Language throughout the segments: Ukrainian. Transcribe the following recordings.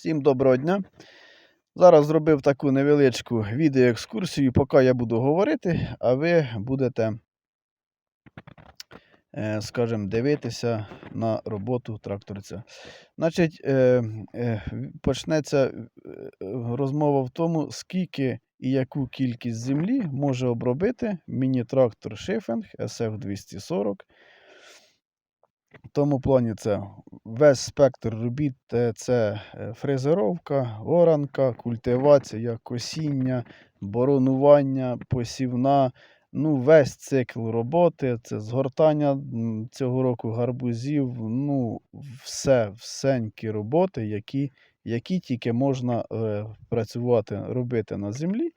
Всім доброго дня. Зараз зробив таку невеличку відеоекскурсію, поки я буду говорити, а ви будете, е, скажімо, дивитися на роботу тракторця. Значить, е, е, почнеться розмова в тому, скільки і яку кількість землі може обробити міні-трактор Шифенг SF240. В тому плані це весь спектр робіт, це е, фрезеровка, оранка, культивація, косіння, боронування, посівна. Ну, весь цикл роботи, це згортання цього року гарбузів, ну, все, всенькі роботи, які, які тільки можна е, працювати, робити на землі.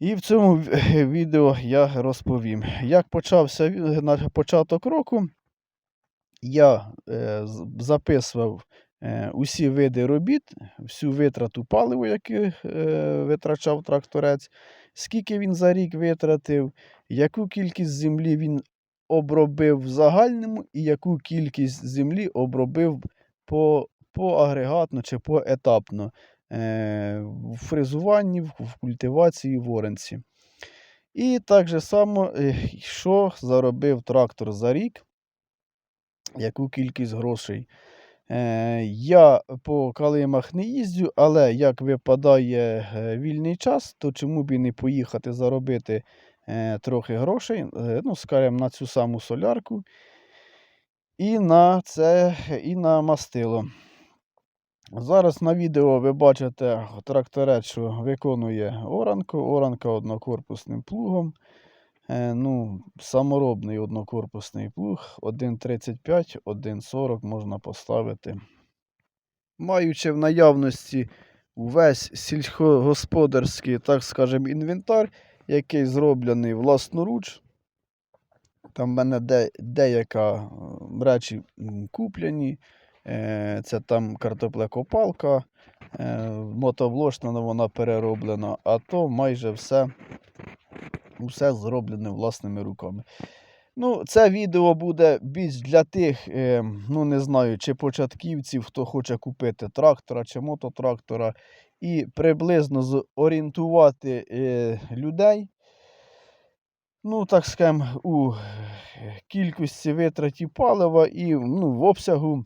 І в цьому відео я розповім, як почався на початок року. Я е, записував е, усі види робіт, всю витрату палива, яку е, витрачав тракторець, скільки він за рік витратив, яку кількість землі він обробив в загальному, і яку кількість землі обробив по, поагрегатно чи поетапно в фрезуванні, в, культивації, в оренці. І так же само, е, що заробив трактор за рік яку кількість грошей. Е, я по калимах не їздю, але як випадає е, вільний час, то чому б і не поїхати заробити е, трохи грошей, е, ну, скажімо, на цю саму солярку і на це, і на мастило. Зараз на відео ви бачите тракторець, що виконує оранку. Оранка однокорпусним плугом. Е, ну, саморобний однокорпусний плуг 1,35, 1,40 можна поставити. Маючи в наявності увесь сільськогосподарський, так скажемо, інвентар, який зроблений власноруч. Там в мене де, деяка е, речі куплені. Е, Це там картоплекопалка, е, мотовлошна вона перероблена, а то майже все Усе зроблене власними руками. Ну, це відео буде більш для тих, е, ну не знаю, чи початківців, хто хоче купити трактора чи мототрактора, і приблизно зорієнтувати людей. Ну, так скажемо, у кількості витраті палива і ну, в обсягу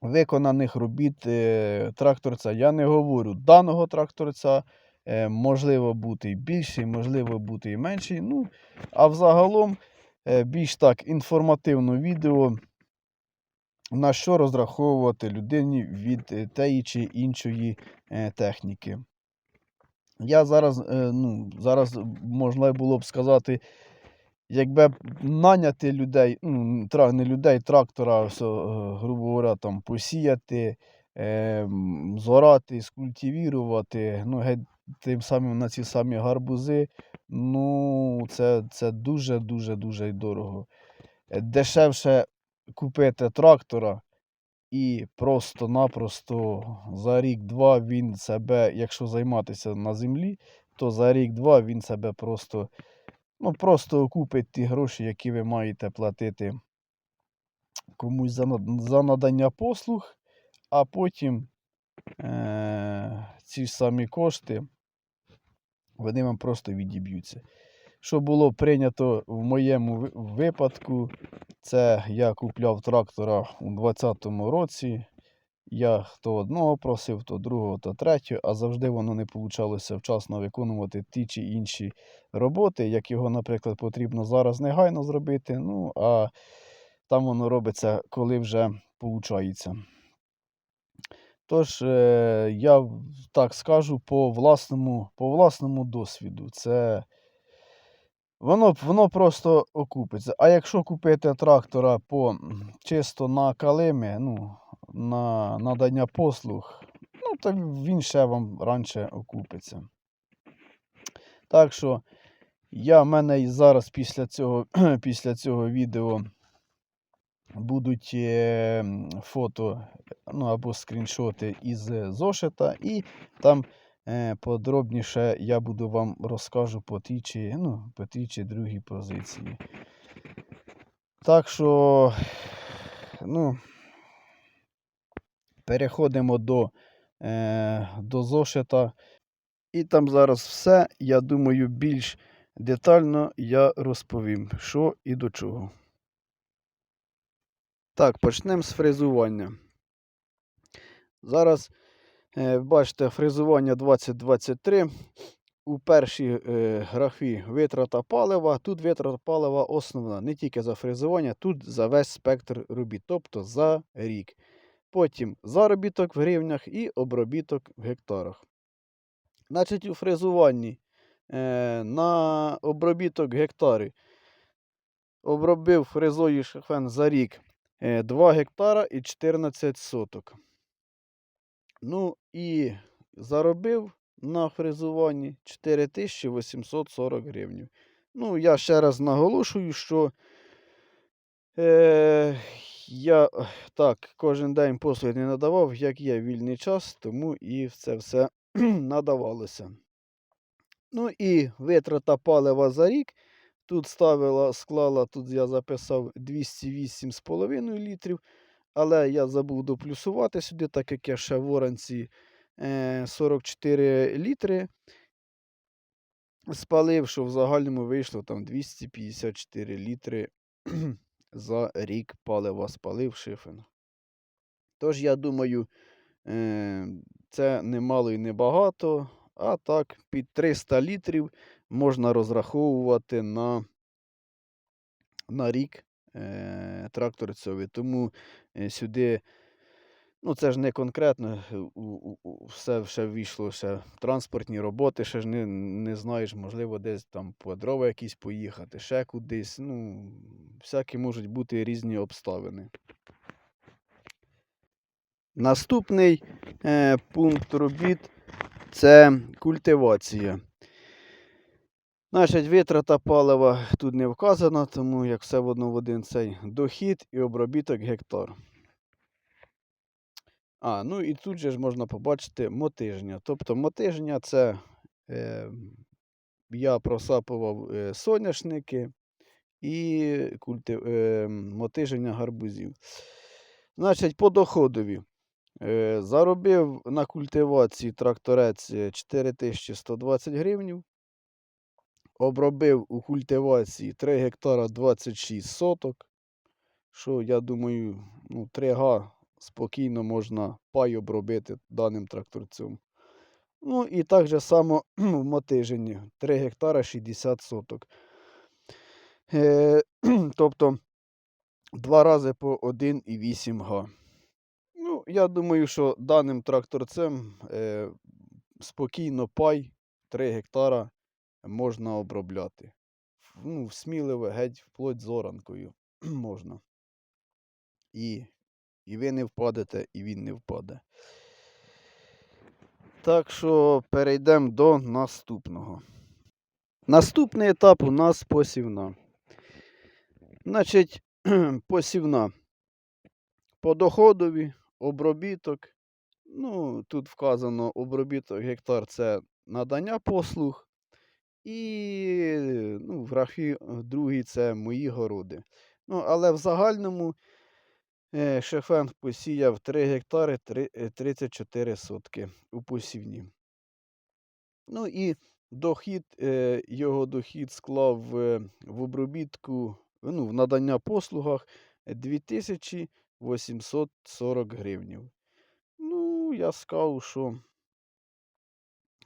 виконаних робіт е, тракторця. Я не говорю даного тракторця. Е, можливо бути і більший, можливо бути і менший. Ну, а взагалом е, більш так інформативне відео, на що розраховувати людині від тієї чи іншої техніки. Я зараз, ну, зараз можна було б сказати, якби наняти людей, ну, не людей, трактора, е, грубо говоря, там, посіяти, е, зорати, скультивірувати, ну, тим самим на ці самі гарбузи, ну, це, це дуже-дуже дуже дорого. Е, Дешевше купити трактора і просто-напросто за рік-два він себе, якщо займатися на землі, то за рік-два він себе просто, ну, просто окупить ті гроші, які ви маєте платити комусь за, за надання послуг, а потім е- ці самі кошти вони вам просто відіб'ються. Що було прийнято в моєму випадку, це я купляв трактора у 2020 році. Я то одного просив, то другого, то третього, а завжди воно не получалося вчасно виконувати ті чи інші роботи, як його, наприклад, потрібно зараз негайно зробити. Ну, а там воно робиться, коли вже виходить. Тож, е, я так скажу по власному, по власному досвіду. Це воно, воно просто окупиться. А якщо купити трактора по чисто на калими, ну, на надання послуг, ну, то він ще вам раніше окупиться. Так що я в мене і зараз після цього, після цього відео будуть е, фото ну, або скріншоти із зошита, і там е, подробніше я буду вам розкажу по тій чи, ну, по тій чи другій позиції. Так що, ну, переходимо до, е, до зошита. І там зараз все, я думаю, більш детально я розповім, що і до чого. Так, почнемо з фрезування. Зараз, е, бачите, фрезування 2023. У першій е, графі витрата палива. Тут витрата палива основна. Не тільки за фрезування, тут за весь спектр робіт, тобто за рік. Потім заробіток в гривнях і обробіток в гектарах. Значить, у фрезуванні е, на обробіток гектари обробив фрезою шефен за рік е, 2 гектара і 14 соток. Ну і заробив на фрезуванні 4840 гривень. Ну, я ще раз наголошую, що е, я так кожен день послуги не надавав, як є вільний час, тому і це все надавалося. Ну і витрата палива за рік. Тут ставила, склала, тут я записав 208,5 літрів. Але я забув доплюсувати сюди, так як я ще в оранці е, 44 літри спалив, що в загальному вийшло там 254 літри за рік палива спалив шифен. Тож, я думаю, е, це не мало і не багато, а так, під 300 літрів можна розраховувати на, на рік трактор тракторцевий. Тому е, сюди, ну це ж не конкретно, е, все ще ввійшло, ще транспортні роботи, ще ж не, не знаєш, можливо, десь там по дрова якісь поїхати, ще кудись. Ну, всякі можуть бути різні обставини. Наступний е, пункт робіт це культивація. Значить, витрата палива тут не вказана, тому як все в одно в один цей дохід і обробіток гектар. А, ну і тут же ж можна побачити мотижня. Тобто мотижня це е, я просапував е, соняшники і культи, е, мотиження гарбузів. Значить, по доходові. Е, заробив на культивації тракторець е, 4120 гривень. Обробив у культивації 3 гектара 26 соток. Що, я думаю, ну, 3 га спокійно можна пай обробити даним тракторцем. Ну і так же само в мотиженні 3 гектара 60 соток. Е, тобто два рази по 1,8 га. Ну, я думаю, що даним тракторцем е, спокійно пай 3 гектара можна обробляти. Ну, сміливо, геть вплоть з оранкою можна. І, і ви не впадете, і він не впаде. Так що перейдемо до наступного. Наступний етап у нас посівна. Значить, посівна по доходові, обробіток. Ну, тут вказано обробіток гектар це надання послуг. І ну, в графі другій це мої городи. Ну, але в загальному Шефен посіяв 3 гектари три- е, 34 сотки у посівні. Ну і дохід, е, його дохід склав е, в обробітку, ну, в надання послугах 2840 гривнів. Ну, я скажу, що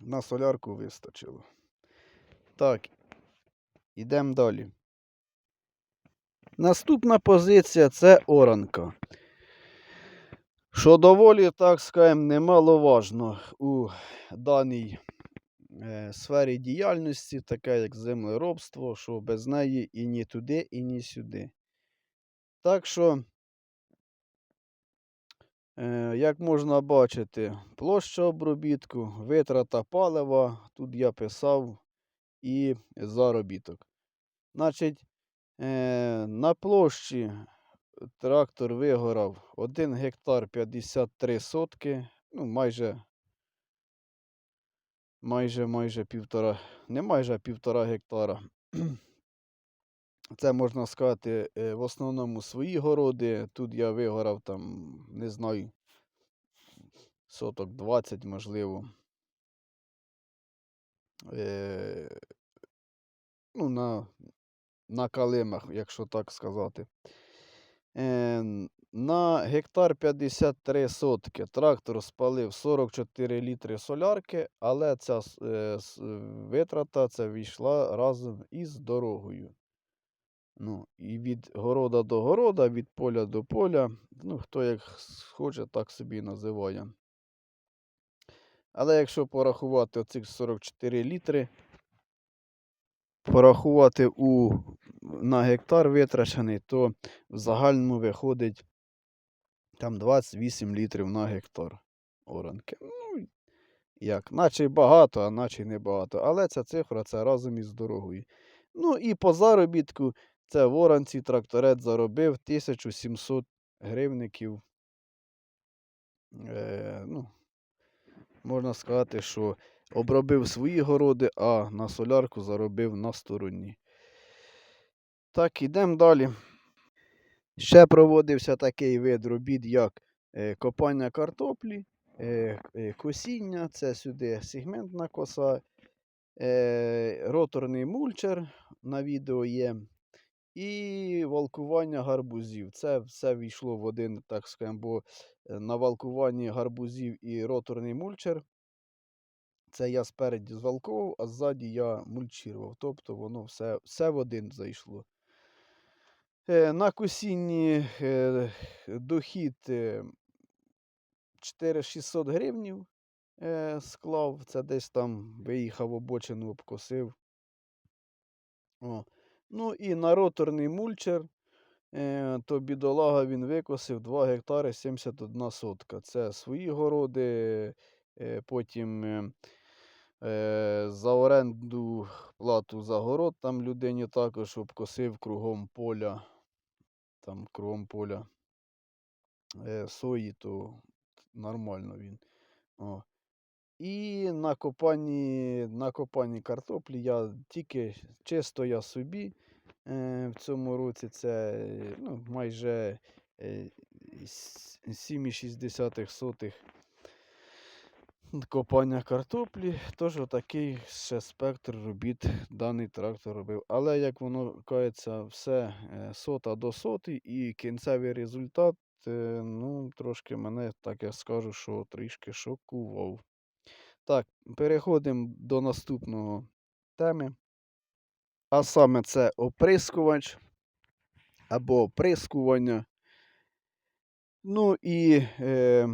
на солярку вистачило. Так, ідемо далі. Наступна позиція це оранка. Що доволі, так скажемо, немаловажно у даній е, сфері діяльності, таке як землеробство, що без неї і ні туди, і ні сюди. Так що, е, як можна бачити, площа обробітку, витрата палива, тут я писав і заробіток. Значить, на площі трактор вигорав 1 гектар 53 сотки, ну, майже, майже, майже півтора, не майже а півтора гектара. Це можна сказати, е, в основному свої городи. Тут я вигорав там, не знаю, соток 20, можливо. Е, ну, на, на калимах, якщо так сказати. Е, на гектар 53 сотки трактор спалив 44 літри солярки, але ця е, витрата це війшла разом із дорогою. Ну, і від города до города, від поля до поля. Ну, хто як хоче, так собі називає. Але якщо порахувати оцих 44 літри, порахувати у, на гектар витрачений, то в загальному виходить там 28 літрів на гектар оранки. Ну, як, наче багато, а наче не багато. Але ця цифра це разом із дорогою. Ну і по заробітку це в оранці тракторець заробив 1700 гривників. Е, ну, можна сказати, що обробив свої городи, а на солярку заробив на стороні. Так, ідемо далі. Ще проводився такий вид робіт, як е, копання картоплі, е, е, косіння, це сюди сегментна коса, роторний мульчер на відео є, і валкування гарбузів. Це все війшло в один, так скажемо, бо на валкуванні гарбузів і роторний мульчер. Це я спереді звалковував, а ззаді я мульчірував. Тобто воно все, все в один зайшло. Е, На косінні е, дохід е, 4600 гривнів е, склав. Це десь там виїхав обочину, обкосив. О. Ну і на роторний мульчер, то бідолага він викосив 2 гектари 71 сотка. Це свої городи, потім за оренду плату за город там людині також обкосив кругом поля. Там кругом поля е, сої, то нормально він. О. І на копанні, на копанні картоплі я тільки чисто я собі е, в цьому році це е, ну, майже е, 7,6 сотих копання картоплі. Тож отакий ще спектр робіт даний трактор робив. Але як воно кається, все е, сота до соти, і кінцевий результат, е, ну, трошки мене, так я скажу, що трішки шокував. Так, переходимо до наступного теми. А саме це оприскувач або оприскування. Ну і е,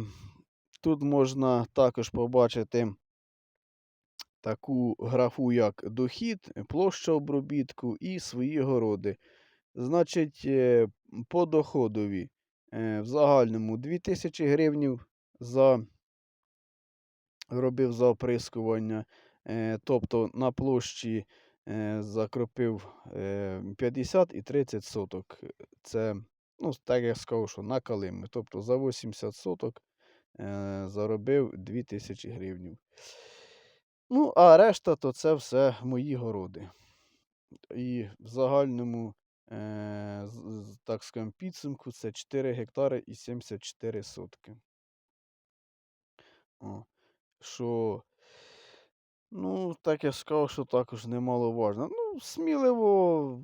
тут можна також побачити таку графу, як дохід, площа обробітку і свої городи. Значить, е, по доходові е, в загальному 2000 гривнів за робив за оприскування. Е, тобто на площі закропив е, 50 і 30 соток. Це, ну, так я сказав, що на калими. Тобто за 80 соток заробив 2000 гривнів. Ну, а решта то це все мої городи. І в загальному, е, так скажемо, підсумку це 4 гектари і 74 сотки. О, що, ну, так я сказав, що також немаловажно. Ну, сміливо,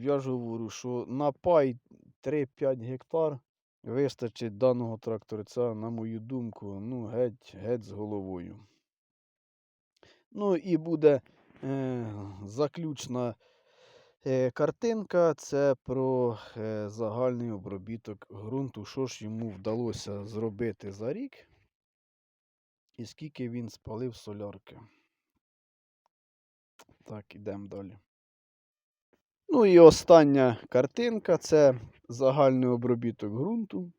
я ж говорю, що на пай 3-5 гектар вистачить даного тракторця, на мою думку, ну, геть, геть з головою. Ну і буде е, заключна е, картинка. Це про е, загальний обробіток ґрунту, що ж йому вдалося зробити за рік, і скільки він спалив солярки. Так, ідемо далі. Ну і остання картинка це загальний обробіток ґрунту.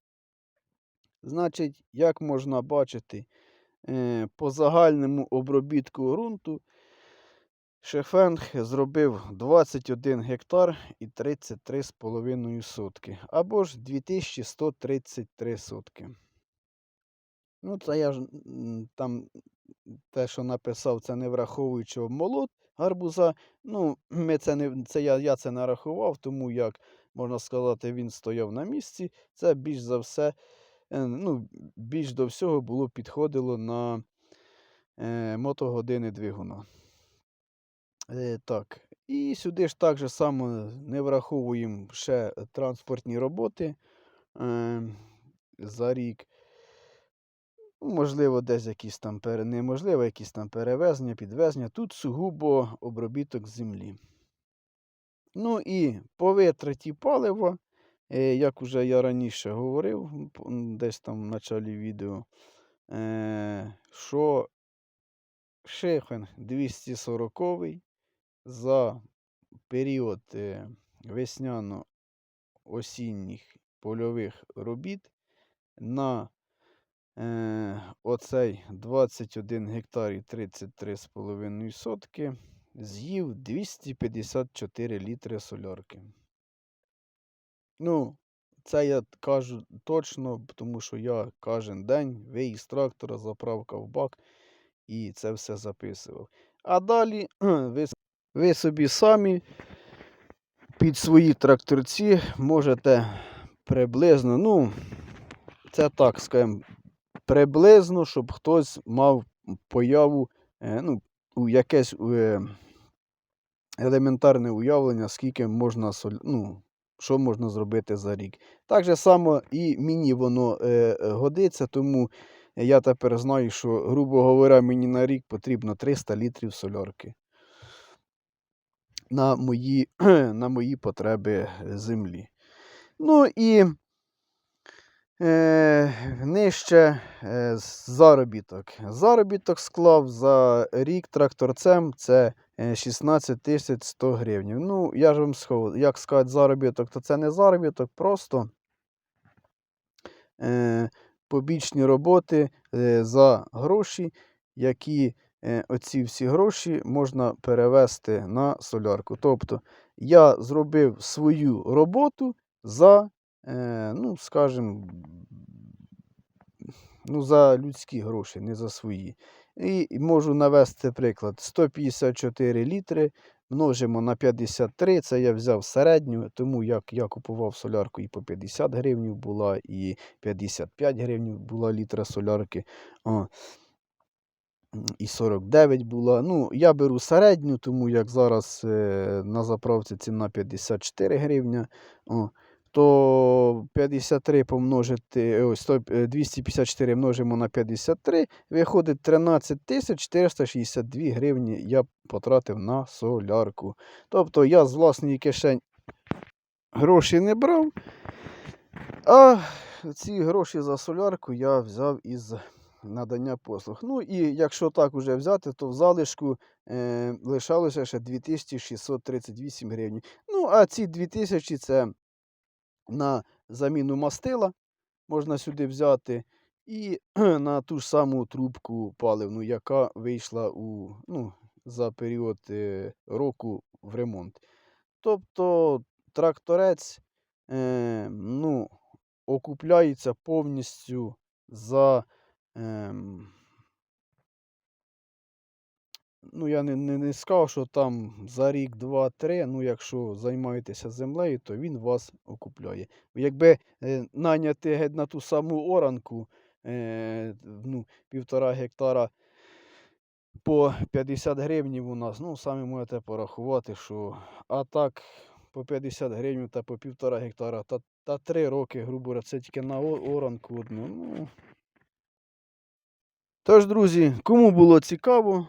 Значить, як можна бачити, е, по загальному обробітку ґрунту Шефенг зробив 21 гектар і 33,5 сотки. Або ж 2133 сотки. Ну, це я ж там те, що написав, це не враховуючи обмолот гарбуза. Ну, ми це не, це я, я це не рахував, тому як, можна сказати, він стояв на місці. Це більш за все е, ну, більш до всього було підходило на е, мотогодини двигуна. Е, так. І сюди ж так же само не враховуємо ще транспортні роботи е, за рік. Можливо, десь якісь там пере... неможливо, якісь там перевезення, підвезення. Тут сугубо обробіток землі. Ну і по витраті палива, е, як уже я раніше говорив, десь там в началі відео, е, що Шехен 240 за період е, весняно-осінніх польових робіт на оцей 21 гектар і 33,5 сотки з'їв 254 літри солярки. Ну, це я кажу точно, тому що я кожен день виїзд трактора, заправка в бак і це все записував. А далі ви, ви собі самі під свої тракторці можете приблизно, ну, це так скажемо, приблизно, щоб хтось мав появу, е, ну, якесь е, елементарне уявлення, скільки можна ну, що можна зробити за рік. Так же само і мені воно е, годиться, тому я тепер знаю, що, грубо говоря, мені на рік потрібно 300 літрів солярки на мої, на мої потреби землі. Ну і нижче е, заробіток. Заробіток склав за рік тракторцем це е, 16 тисяч 100 гривень. Ну, я ж вам схов, як сказати, заробіток, то це не заробіток, просто е, побічні роботи е, за гроші, які е, оці всі гроші можна перевести на солярку. Тобто я зробив свою роботу за, е, ну, скажімо, ну, за людські гроші, не за свої. І можу навести приклад: 154 літри множимо на 53, це я взяв середню, тому як я купував солярку і по 50 гривень була, і 55 гривень була літра солярки. О, і 49 була. Ну, я беру середню, тому як зараз е, на заправці ціна 54 гривня. О, то 53 помножити, ой, 100, е, 254 множимо на 53, виходить 13 462 гривні я потратив на солярку. Тобто я з власної кишень гроші не брав, а ці гроші за солярку я взяв із надання послуг. Ну і якщо так уже взяти, то в залишку е, лишалося ще 2638 гривень. Ну, а ці 2000 це на заміну мастила можна сюди взяти. І на ту ж саму трубку паливну, яка вийшла у, ну, за період е, року в ремонт. Тобто тракторець е, ну, окупляється повністю за. Ем, ну, я не, не, не сказав, що там за рік, два, три, ну, якщо займаєтеся землею, то він вас окупляє. Якби е, наняти геть на ту саму оранку, е, ну, півтора гектара по 50 гривнів у нас, ну, самі можете порахувати, що а так по 50 гривень та по півтора гектара, та, та 3 роки, грубо це тільки на оранку одну. Ну. Тож, друзі, кому було цікаво,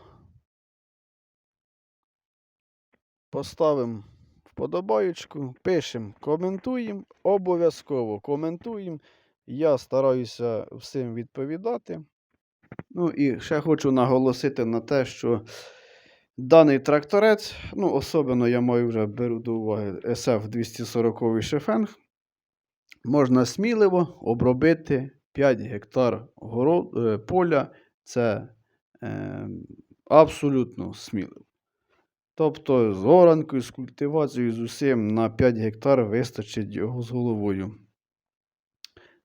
поставимо вподобаєчку, пишемо, коментуємо, обов'язково коментуємо. Я стараюся всім відповідати. Ну і ще хочу наголосити на те, що даний тракторець, ну, особливо я маю вже беру до уваги SF 240 шефенг, можна сміливо обробити 5 гектар горо... е, поля. Це е, абсолютно сміливо. Тобто з оранкою, з культивацією, з усім на 5 гектар вистачить його з головою.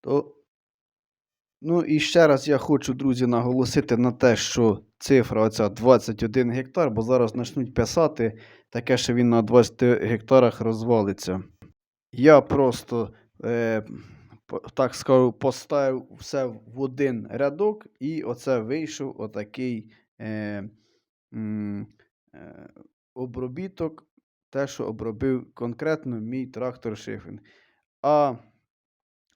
То, ну і ще раз я хочу, друзі, наголосити на те, що цифра оця 21 гектар, бо зараз почнуть писати таке, що він на 20 гектарах розвалиться. Я просто е, так скажу, поставив все в один рядок, і оце вийшов отакий е, м, е, обробіток, те, що обробив конкретно мій трактор Шифен. А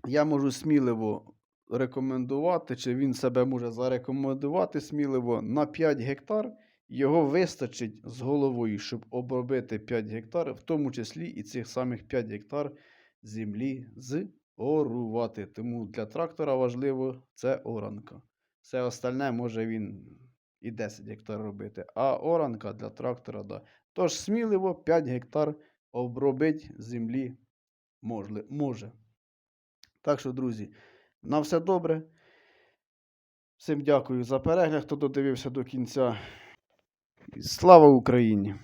я можу сміливо рекомендувати, чи він себе може зарекомендувати сміливо на 5 гектар. Його вистачить з головою, щоб обробити 5 гектар, в тому числі і цих самих 5 гектар землі зорувати. Тому для трактора важливо це оранка. Все остальне може він і 10 гектар робити. А оранка для трактора, да. Тож сміливо 5 гектар обробити землі може. Так що, друзі, на все добре. Всім дякую за перегляд, хто додивився до кінця. Слава Україні!